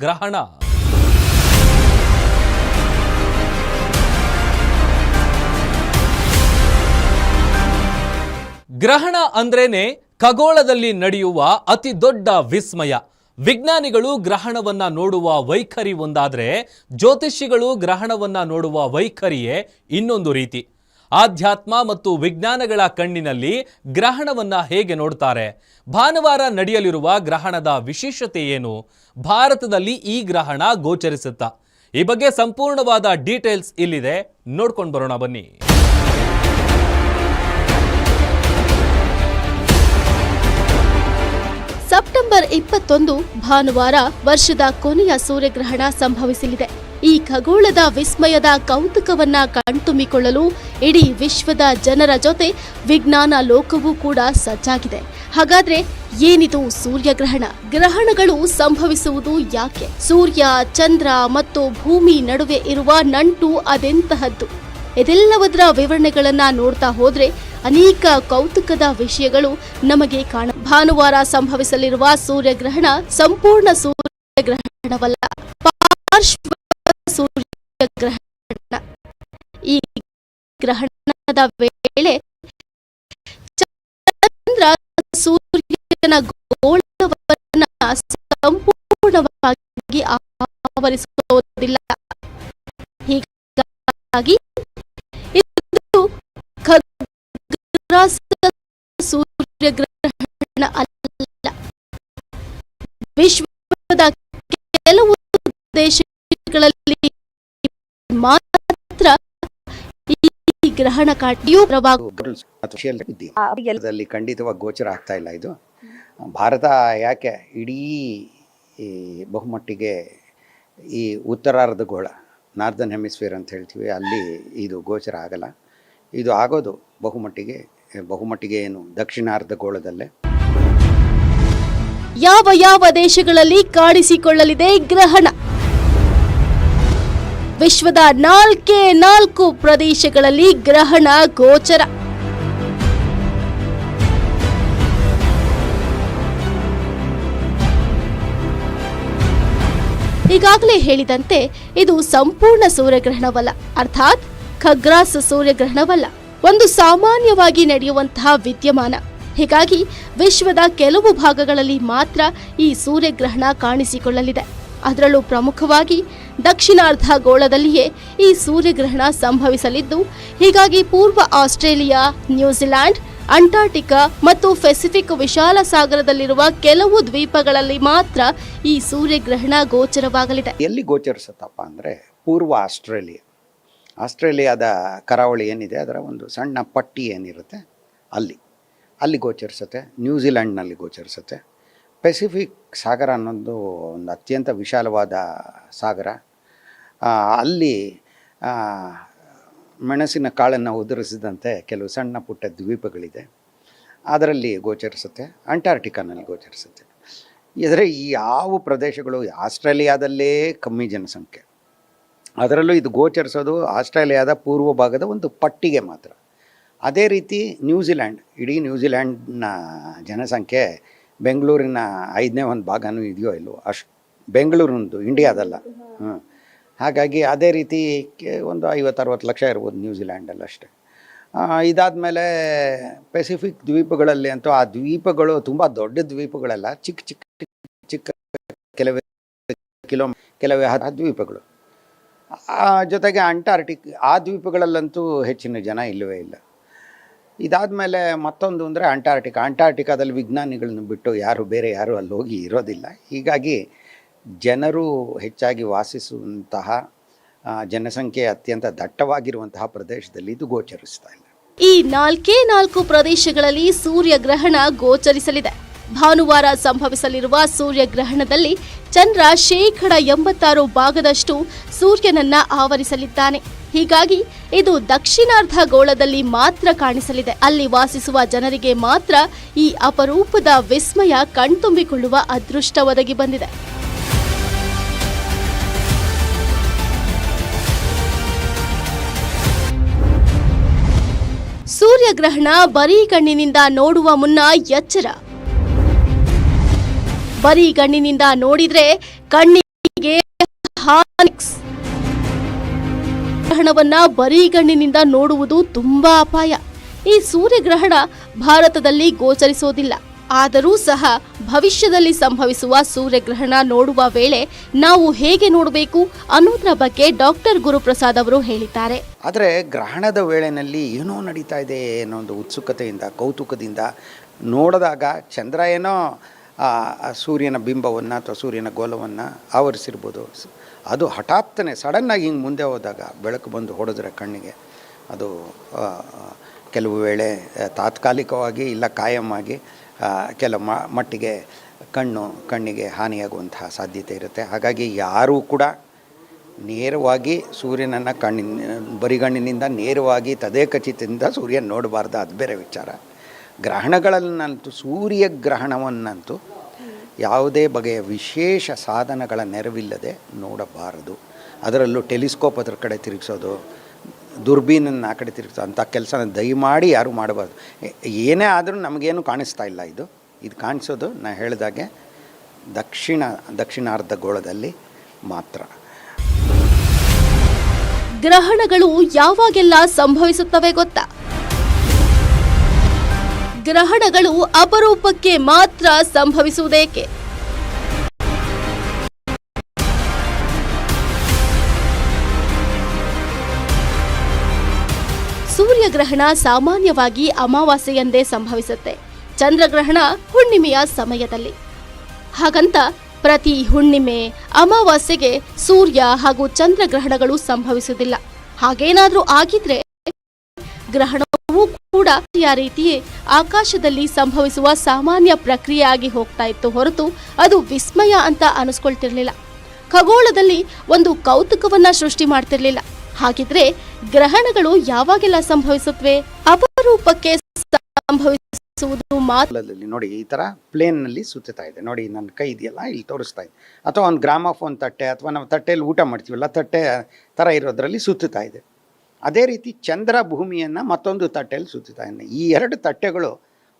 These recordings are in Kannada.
ಗ್ರಹಣ. ಗ್ರಹಣ ಅಂದ್ರೇನೆ ಖಗೋಳದಲ್ಲಿ ನಡೆಯುವ ಅತಿ ದೊಡ್ಡ ವಿಸ್ಮಯ. ವಿಜ್ಞಾನಿಗಳು ಗ್ರಹಣವನ್ನ ನೋಡುವ ವೈಖರಿ ಒಂದಾದ್ರೆ ಜ್ಯೋತಿಷಿಗಳು ಗ್ರಹಣವನ್ನ ನೋಡುವ ವೈಖರಿಯೇ ಇನ್ನೊಂದು ರೀತಿ. ಆಧ್ಯಾತ್ಮ ಮತ್ತು ವಿಜ್ಞಾನಗಳ ಕಣ್ಣಿನಲ್ಲಿ ಗ್ರಹಣವನ್ನು ಹೇಗೆ ನೋಡ್ತಾರೆ? ಭಾನುವಾರ ನಡೆಯಲಿರುವ ಗ್ರಹಣದ ವಿಶೇಷತೆ ಏನು? ಭಾರತದಲ್ಲಿ ಈ ಗ್ರಹಣ ಗೋಚರಿಸುತ್ತಾ? ಈ ಬಗ್ಗೆ ಸಂಪೂರ್ಣವಾದ ಡೀಟೇಲ್ಸ್ ಇಲ್ಲಿದೆ. ನೋಡ್ಕೊಂಡು ಬರೋಣ, ಬನ್ನಿ. ಸೆಪ್ಟೆಂಬರ್ ಇಪ್ಪತ್ತೊಂದು ಭಾನುವಾರ ವರ್ಷದ ಕೊನೆಯ ಸೂರ್ಯಗ್ರಹಣ ಸಂಭವಿಸಲಿದೆ. ಈ ಖಗೋಳದ ವಿಸ್ಮಯದ ಕೌತುಕವನ್ನ ಕಣ್ತುಂಬಿಕೊಳ್ಳಲು ಇಡೀ ವಿಶ್ವದ ಜನರ ಜೊತೆ ವಿಜ್ಞಾನ ಲೋಕವೂ ಕೂಡ ಸಜ್ಜಾಗಿದೆ. ಹಾಗಾದ್ರೆ ಏನಿದು ಸೂರ್ಯಗ್ರಹಣ? ಗ್ರಹಣಗಳು ಸಂಭವಿಸುವುದು ಯಾಕೆ? ಸೂರ್ಯ, ಚಂದ್ರ ಮತ್ತು ಭೂಮಿ ನಡುವೆ ಇರುವ ನಂಟು ಅದೆಂತಹದ್ದು? ಇದೆಲ್ಲವದರ ವಿವರಣೆಗಳನ್ನ ನೋಡ್ತಾ ಹೋದ್ರೆ ಅನೇಕ ಕೌತುಕದ ವಿಷಯಗಳು ನಮಗೆ ಕಾಣ ಭಾನುವಾರ ಸಂಭವಿಸಲಿರುವ ಸೂರ್ಯಗ್ರಹಣ ಸಂಪೂರ್ಣ ಸೂರ್ಯಗ್ರಹಣವಲ್ಲ. ಪಾರ್ಶ್ವ ಸೂರ್ಯಗ್ರಹಣ. ಈ ಗ್ರಹಣದ ವೇಳೆ ಚಂದ್ರ ಸೂರ್ಯನ ಗೋಳವನ್ನ ಸಂಪೂರ್ಣವಾಗಿ ಆವರಿಸುವುದಿಲ್ಲ. ಹೀಗಾಗಿ ಇದು ಖಗ್ರಾಸ ಸೂರ್ಯಗ್ರಹಣ ಅಲ್ಲ. ವಿಶ್ವದ ಕೆಲವು ದೇಶಗಳಲ್ಲಿ ಮಾತ್ರ ಈ ಗ್ರಹಣ ಕಾಟಿಯೂ ಖಂಡಿತವಾಗಿ ಗೋಚರ ಆಗ್ತಾ ಇಲ್ಲ ಇದು. ಭಾರತ ಯಾಕೆ ಇಡೀ ಈ ಬಹುಮಟ್ಟಿಗೆ ಈ ಉತ್ತರಾರ್ಧ ಗೋಳ ನಾರ್ದನ್ ಹೆಮಿಸ್ಫಿಯರ್ ಅಂತ ಹೇಳ್ತೀವಿ ಅಲ್ಲಿ ಇದು ಗೋಚರ ಆಗಲ್ಲ. ಇದು ಆಗೋದು ಬಹುಮಟ್ಟಿಗೆ ಬಹುಮಟ್ಟಿಗೆ ಏನು? ದಕ್ಷಿಣಾರ್ಧ ಗೋಳದಲ್ಲೇ. ಯಾವ ಯಾವ ದೇಶಗಳಲ್ಲಿ ಕಾಣಿಸಿಕೊಳ್ಳಲಿದೆ ಗ್ರಹಣ? ವಿಶ್ವದ ನಾಲ್ಕೇ ನಾಲ್ಕು ಪ್ರದೇಶಗಳಲ್ಲಿ ಗ್ರಹಣ ಗೋಚರ. ಈಗಾಗಲೇ ಹೇಳಿದಂತೆ ಇದು ಸಂಪೂರ್ಣ ಸೂರ್ಯಗ್ರಹಣವಲ್ಲ, ಅರ್ಥಾತ್ ಖಗ್ರಾಸ ಸೂರ್ಯಗ್ರಹಣವಲ್ಲ, ಒಂದು ಸಾಮಾನ್ಯವಾಗಿ ನಡೆಯುವಂತಹ ವಿದ್ಯಮಾನ. ಹೀಗಾಗಿ ವಿಶ್ವದ ಕೆಲವು ಭಾಗಗಳಲ್ಲಿ ಮಾತ್ರ ಈ ಸೂರ್ಯಗ್ರಹಣ ಕಾಣಿಸಿಕೊಳ್ಳಲಿದೆ. ಅದರಲ್ಲೂ ಪ್ರಮುಖವಾಗಿ ದಕ್ಷಿಣಾರ್ಧ ಗೋಳದಲ್ಲಿಯೇ ಈ ಸೂರ್ಯಗ್ರಹಣ ಸಂಭವಿಸಲಿದ್ದು, ಹೀಗಾಗಿ ಪೂರ್ವ ಆಸ್ಟ್ರೇಲಿಯಾ ನ್ಯೂಜಿಲೆಂಡ್ ಅಂಟಾರ್ಟಿಕಾ ಮತ್ತು ಪೆಸಿಫಿಕ್ ವಿಶಾಲ ಸಾಗರದಲ್ಲಿರುವ ಕೆಲವು ದ್ವೀಪಗಳಲ್ಲಿ ಮಾತ್ರ ಈ ಸೂರ್ಯಗ್ರಹಣ ಗೋಚರವಾಗಲಿದೆ. ಎಲ್ಲಿ ಗೋಚರಿಸುತ್ತಪ್ಪ ಅಂದರೆ ಪೂರ್ವ ಆಸ್ಟ್ರೇಲಿಯಾ. ಆಸ್ಟ್ರೇಲಿಯಾದ ಕರಾವಳಿ ಏನಿದೆ, ಅದರ ಒಂದು ಸಣ್ಣ ಪಟ್ಟಿ ಏನಿರುತ್ತೆ, ಅಲ್ಲಿ. ಅಲ್ಲಿ ಗೋಚರಿಸುತ್ತೆ, ನ್ಯೂಜಿಲ್ಯಾಂಡ್ನಲ್ಲಿ ಗೋಚರಿಸುತ್ತೆ. ಪೆಸಿಫಿಕ್ ಸಾಗರ ಅನ್ನೋದು ಒಂದು ಅತ್ಯಂತ ವಿಶಾಲವಾದ ಸಾಗರ. ಅಲ್ಲಿ ಮೆಣಸಿನ ಕಾಳನ್ನು ಉದುರಿಸಿದಂತೆ ಕೆಲವು ಸಣ್ಣ ಪುಟ್ಟ ದ್ವೀಪಗಳಿದೆ. ಅದರಲ್ಲಿ ಗೋಚರಿಸುತ್ತೆ ಅಂಟಾರ್ಟಿಕಾನಲ್ಲಿ ಗೋಚರಿಸುತ್ತೆ. ಇದರ ಈ ಯಾವ ಪ್ರದೇಶಗಳು, ಆಸ್ಟ್ರೇಲಿಯಾದಲ್ಲೇ ಕಮ್ಮಿ ಜನಸಂಖ್ಯೆ. ಅದರಲ್ಲೂ ಇದು ಗೋಚರಿಸೋದು ಆಸ್ಟ್ರೇಲಿಯಾದ ಪೂರ್ವ ಭಾಗದ ಒಂದು ಪಟ್ಟಿಗೆ ಮಾತ್ರ. ಅದೇ ರೀತಿ ನ್ಯೂಜಿಲ್ಯಾಂಡ್, ಇಡೀ ನ್ಯೂಜಿಲ್ಯಾಂಡ್ನ ಜನಸಂಖ್ಯೆ ಬೆಂಗಳೂರಿನ ಐದನೇ ಒಂದು ಭಾಗನೂ ಇದೆಯೋ ಇಲ್ಲವೋ ಅಷ್ಟು ಬೆಂಗಳೂರಿನದು ಇಂಡಿಯಾದಲ್ಲ. ಹ್ಞೂ ಹಾಗಾಗಿ ಅದೇ ರೀತಿ ಒಂದು ಐವತ್ತರವತ್ತು ಲಕ್ಷ ಇರ್ಬೋದು ನ್ಯೂಜಿಲ್ಯಾಂಡಲ್ಲಿ ಅಷ್ಟೇ. ಇದಾದಮೇಲೆ ಪೆಸಿಫಿಕ್ ದ್ವೀಪಗಳಲ್ಲಿ ಅಂತೂ ಆ ದ್ವೀಪಗಳು ತುಂಬ ದೊಡ್ಡ ದ್ವೀಪಗಳೆಲ್ಲ ಚಿಕ್ಕ ಚಿಕ್ಕ ಚಿಕ್ಕ ಕೆಲವೇ ಕಿಲೋ ಕೆಲವೇ ಹತ್ತು ದ್ವೀಪಗಳು. ಜೊತೆಗೆ ಅಂಟಾರ್ಟಿಕ್ ಆ ದ್ವೀಪಗಳಲ್ಲಂತೂ ಹೆಚ್ಚಿನ ಜನ ಇಲ್ಲವೇ ಇಲ್ಲ. ಇದಾದಮೇಲೆ ಮತ್ತೊಂದು ಅಂದರೆ ಅಂಟಾರ್ಟಿಕಾ ಅಂಟಾರ್ಟಿಕಾದಲ್ಲಿ ವಿಜ್ಞಾನಿಗಳನ್ನು ಬಿಟ್ಟು ಯಾರು ಬೇರೆ ಯಾರು ಅಲ್ಲಿ ಹೋಗಿ ಇರೋದಿಲ್ಲ. ಹೀಗಾಗಿ ಜನರು ಹೆಚ್ಚಾಗಿ ವಾಸಿಸುವಂತಹ ಜನಸಂಖ್ಯೆ ಅತ್ಯಂತ ದಟ್ಟವಾಗಿರುವಂತಹ ಪ್ರದೇಶದಲ್ಲಿ ಇದು ಗೋಚರಿಸ್ತಾ ಇಲ್ಲ. ಈ ನಾಲ್ಕೇ ನಾಲ್ಕು ಪ್ರದೇಶಗಳಲ್ಲಿ ಸೂರ್ಯಗ್ರಹಣ ಗೋಚರಿಸಲಿದೆ. ಭಾನುವಾರ ಸಂಭವಿಸಲಿರುವ ಸೂರ್ಯಗ್ರಹಣದಲ್ಲಿ ಚಂದ್ರ ಶೇಕಡ ಎಂಬತ್ತಾರು ಭಾಗದಷ್ಟು ಸೂರ್ಯನನ್ನ ಆವರಿಸಲಿದ್ದಾನೆ. ಹೀಗಾಗಿ ಇದು ದಕ್ಷಿಣಾರ್ಧ ಗೋಳದಲ್ಲಿ ಮಾತ್ರ ಕಾಣಿಸಲಿದೆ. ಅಲ್ಲಿ ವಾಸಿಸುವ ಜನರಿಗೆ ಮಾತ್ರ ಈ ಅಪರೂಪದ ವಿಸ್ಮಯ ಕಣ್ತುಂಬಿಕೊಳ್ಳುವ ಅದೃಷ್ಟ ಒದಗಿ ಬಂದಿದೆ. ಸೂರ್ಯಗ್ರಹಣ ಬರೀ ಕಣ್ಣಿನಿಂದ ನೋಡುವ ಮುನ್ನ ಎಚ್ಚರ. ಬರೀ ಕಣ್ಣಿನಿಂದ ನೋಡಿದ್ರೆ ಕಣ್ಣಿಗೆ ಗ್ರಹಣವನ್ನ ಬರೀ ಕಣ್ಣಿನಿಂದ ನೋಡುವುದು ತುಂಬಾ ಅಪಾಯ. ಈ ಸೂರ್ಯಗ್ರಹಣ ಭಾರತದಲ್ಲಿ ಗೋಚರಿಸೋದಿಲ್ಲ. ಆದರೂ ಸಹ ಭವಿಷ್ಯದಲ್ಲಿ ಸಂಭವಿಸುವ ಸೂರ್ಯಗ್ರಹಣ ನೋಡುವ ವೇಳೆ ನಾವು ಹೇಗೆ ನೋಡಬೇಕು ಅನ್ನೋದರ ಬಗ್ಗೆ ಡಾಕ್ಟರ್ ಗುರುಪ್ರಸಾದ್ ಅವರು ಹೇಳಿದ್ದಾರೆ. ಆದರೆ ಗ್ರಹಣದ ವೇಳೆಯಲ್ಲಿ ಏನೋ ನಡೀತಾ ಇದೆ ಅನ್ನೋ ಒಂದು ಉತ್ಸುಕತೆಯಿಂದ, ಕೌತುಕದಿಂದ ನೋಡಿದಾಗ ಚಂದ್ರ ಏನೋ ಸೂರ್ಯನ ಬಿಂಬವನ್ನು ಅಥವಾ ಸೂರ್ಯನ ಗೋಲವನ್ನು ಆವರಿಸಿರ್ಬೋದು. ಅದು ಹಠಾತ್ತನೆ ಸಡನ್ನಾಗಿ ಹಿಂಗೆ ಮುಂದೆ ಹೋದಾಗ ಬೆಳಕು ಬಂದು ಹೊಡೆದ್ರೆ ಕಣ್ಣಿಗೆ ಅದು ಕೆಲವು ವೇಳೆ ಆ, ತಾತ್ಕಾಲಿಕವಾಗಿ ಇಲ್ಲ ಕಾಯಮಾಗಿ ಆ, ಕೆಲವು ಮಟ್ಟಿಗೆ ಕಣ್ಣು ಕಣ್ಣಿಗೆ ಹಾನಿಯಾಗುವಂತಹ ಸಾಧ್ಯತೆ ಇರುತ್ತೆ. ಹಾಗಾಗಿ ಯಾರೂ ಕೂಡ ನೇರವಾಗಿ ಸೂರ್ಯನನ್ನು ಕಣ್ಣಿನ ಬರಿಗಣ್ಣಿನಿಂದ ನೇರವಾಗಿ ತದೇಕಚಿತದಿಂದ ಸೂರ್ಯನ ನೋಡಬಾರ್ದು. ಅದು ಬೇರೆ ವಿಚಾರ. ಗ್ರಹಣಗಳನ್ನಂತೂ ಸೂರ್ಯ ಗ್ರಹಣವನ್ನಂತೂ ಯಾವುದೇ ಬಗೆಯ ವಿಶೇಷ ಸಾಧನಗಳ ನೆರವಿಲ್ಲದೆ ನೋಡಬಾರದು. ಅದರಲ್ಲೂ ಟೆಲಿಸ್ಕೋಪ್ ಅದ್ರ ಕಡೆ ತಿರುಗಿಸೋದು, ದುರ್ಬೀನನ್ನು ಆ ಕಡೆ ತಿರುಗಿಸೋದು, ಅಂಥ ಕೆಲಸನ ದಯಮಾಡಿ ಯಾರೂ ಮಾಡಬಾರ್ದು. ಏನೇ ಆದರೂ ನಮಗೇನು ಕಾಣಿಸ್ತಾ ಇಲ್ಲ ಇದು. ಇದು ಕಾಣಿಸೋದು ನಾನು ಹೇಳಿದಾಗೆ ದಕ್ಷಿಣ, ದಕ್ಷಿಣಾರ್ಧ ಗೋಳದಲ್ಲಿ ಮಾತ್ರ. ಗ್ರಹಣಗಳು ಯಾವಾಗೆಲ್ಲ ಸಂಭವಿಸುತ್ತವೆ ಗೊತ್ತಾ? ಗ್ರಹಣಗಳು ಅಪರೂಪಕ್ಕೆ ಮಾತ್ರ ಸಂಭವಿಸುವುದೇಕೆ? ಸೂರ್ಯಗ್ರಹಣ ಸಾಮಾನ್ಯವಾಗಿ ಅಮಾವಾಸ್ಯೆಯಂದೇ ಸಂಭವಿಸುತ್ತೆ. ಚಂದ್ರಗ್ರಹಣ ಹುಣ್ಣಿಮೆಯ ಸಮಯದಲ್ಲಿ. ಹಾಗಂತ ಪ್ರತಿ ಹುಣ್ಣಿಮೆ ಅಮಾವಾಸ್ಯೆಗೆ ಸೂರ್ಯ ಹಾಗೂ ಚಂದ್ರಗ್ರಹಣಗಳು ಸಂಭವಿಸುವುದಿಲ್ಲ. ಹಾಗೇನಾದರೂ ಆಗಿದ್ರೆ ಗ್ರಹಣವೂ ಕೂಡ ಆ ರೀತಿಯೇ ಆಕಾಶದಲ್ಲಿ ಸಂಭವಿಸುವ ಸಾಮಾನ್ಯ ಪ್ರಕ್ರಿಯೆಯಾಗಿ ಹೋಗ್ತಾ ಇತ್ತು ಹೊರತು ಅದು ವಿಸ್ಮಯ ಅಂತ ಅನಿಸ್ಕೊಳ್ತಿರ್ಲಿಲ್ಲ. ಖಗೋಳದಲ್ಲಿ ಒಂದು ಕೌತುಕವನ್ನ ಸೃಷ್ಟಿ ಮಾಡ್ತಿರ್ಲಿಲ್ಲ. ಹಾಗಿದ್ರೆ ಗ್ರಹಣಗಳು ಯಾವಾಗೆಲ್ಲ ಸಂಭವಿಸುತ್ತವೆ ಅಪರೂಪಕ್ಕೆ ಸಂಭವಿಸುವುದು ಮಾತ್ರ ನೋಡಿ, ಈ ತರ ಪ್ಲೇನ್ನಲ್ಲಿ ಸುತ್ತಾ ಇದೆ. ನೋಡಿ, ನನ್ನ ಕೈ ಇದೆಯಲ್ಲ, ಇಲ್ಲಿ ತೋರಿಸ್ತಾ ಇದೆ. ಅಥವಾ ಒಂದು ಗ್ರಾಮಫೋನ್ ತಟ್ಟೆ, ಅಥವಾ ನಾವು ತಟ್ಟೆಯಲ್ಲಿ ಊಟ ಮಾಡ್ತೀವಲ್ಲ, ತಟ್ಟೆ ತರ ಇರೋದ್ರಲ್ಲಿ ಸುತ್ತಾ ಇದೆ. ಅದೇ ರೀತಿ ಚಂದ್ರ ಭೂಮಿಯನ್ನು ಮತ್ತೊಂದು ತಟ್ಟೆಯಲ್ಲಿ ಸುತ್ತುತ್ತಾನೆ ಈ ಎರಡು ತಟ್ಟೆಗಳು